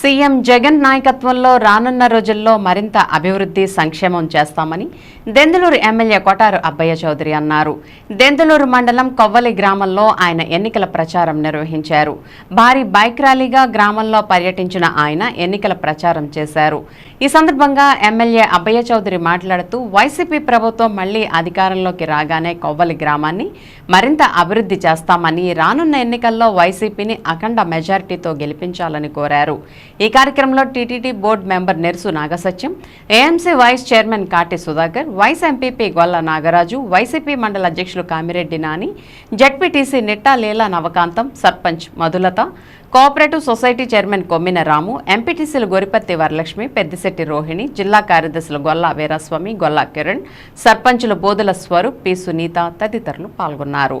CM Jagan నాయకత్వంలో రానున్న రోజుల్లో మరింత అభివృద్ధి సంక్షేమం చేస్తామని దెందులూరు ఎమ్మెల్యే కొటారు అబ్బయ్య చౌదరి అన్నారు. దెందులూరు మండలం కొవ్వలి గ్రామంలో ఆయన ఎన్నికల ప్రచారం నిర్వహించారు. భారీ బైక్ ర్యాలీగా గ్రామంలో పర్యటించిన ఆయన ఎన్నికల ప్రచారం చేశారు. ఈ సందర్భంగా ఎమ్మెల్యే అబ్బయ్య చౌదరి మాట్లాడుతూ వైసీపీ ప్రభుత్వం మళ్ళీ అధికారంలోకి రాగానే కొవ్వలి గ్రామాన్ని మరింత అభివృద్ధి చేస్తామని రానున్న ఎన్నికల్లో వైసీపీని అఖండ మెజారిటీతో గెలిపించాలని కోరారు. ఈ కార్యక్రమంలో TTD board member Nerusu Nagasatyam AMC vice chairman Kati Sudhakar vice MPP Golla Nagaraju YCP మండల అధ్యక్షులు Kamireddy Nani ZPTC Nitta Leela Navakantham sarpanch Madhulatha cooperative society chairman Kommina Ramu ఎంపీటీసీలు గొరిపత్తి వరలక్ష్మి పెద్దిశెట్టి రోహిణి జిల్లా కార్యదర్శులు గొల్ల వీరస్వామి గొల్ల కిరణ్ సర్పంచులు బోధుల స్వరూప్ పి సునీత తదితరులు పాల్గొన్నారు.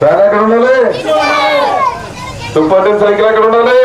त्याला करून आले. तू पटेल सायकला करून आले.